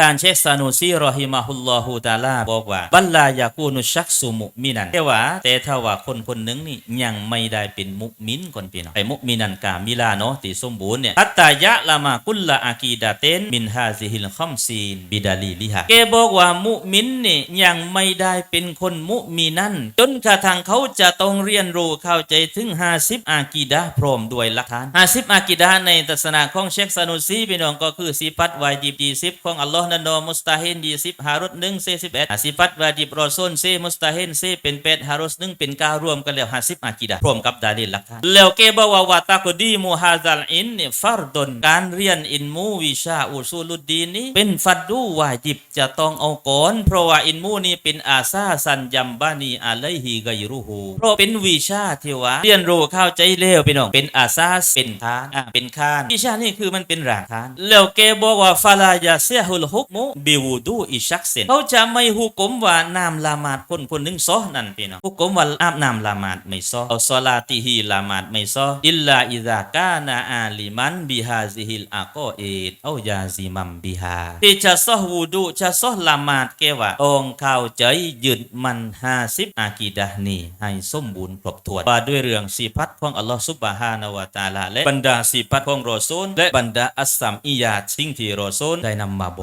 ท่านเชคซานูซีรอฮิมาฮุลลอฮูตาลาบอกว่าบัลลายากูนุชักสุมุมินันแต่ว่าแต่ถ้าว่าคนคนหนึ่งนี่ยังไม่ได้เป็นมุมินคนพี่น้องไอ้มุมินันกามิลาเนาะที่สมบูรณ์เนี่ยอัตตายะละมากุลละอากีดาเตนมินฮาซิฮิลคัมซีนบิดาลีลิฮะแกบอกว่ามุมินนี่ยังไม่ได้เป็นคนมุมินันจนกระทั่งเขาจะต้องเรียนรู้เข้าใจถึง50อากีดะพร้อมด้วยหลักฐาน50อากีดะในทัศนะของเชคซานุซีพี่น้องก็คือสิฟัตวาจิบของอัลลอฮนโนมุสตาฮิน20ฮารุต1 41สิฟัตวาจิบรอซูลซีมุสตาฮินซีเป็น8ฮารุต1เป็น9รวมกันแล้ว50อากีดะพร้อมกับดาลิลหลักฐานแล้วเกบอกว่าวาตากุดีมูฮาซัลอินเนี่ฟัรดนการเรียนอินมูวิชาอุซูลุดดีนนี้เป็นฟัดดูวาจิบจะต้องเอาก่อนเพราะว่าอินมูนี้เป็นอาซาซันยัมบานีอะลัยฮิกอยรุฮูเพราะเป็นวิชาที่ว่าเรียนรู้เข้าใจเร็วพี่น้องเป็นอาซาเป็นฐานอะเป็นคานวิชานี่คือมันเป็นรากฐานแล้วแกบอกว่าฟาลายาเซฮุลฮุกมุบิวูดูอิชักเซนเขาจะไม่หุกมว่านามละหมาดคนคนหนึ่งซอนั่นพี่น้องหุกมว่าอาบน้ำละหมาดไม่ซอเอาซอลาติฮีละหมาดไม่ซออิลลาอิซากานาอาลิมันบิฮาซิฮิลอากอเอดเอายาซิมัมบิฮาที่จะซอวูดูจะซอละหมาดแกว่าองเข้าใจยึดมันห้าสิบอากีดะนีให้สมบูรณ์ครบถ้วนว่าด้วยเรื่องสีพัดของอัลลอฮ์ซุบฮานะฮูวะตาลาและบรรดาสีพัดของรอซูลและบรรดาอัสซัมอียาสิ่งที่รอซูลได้นำมาบอก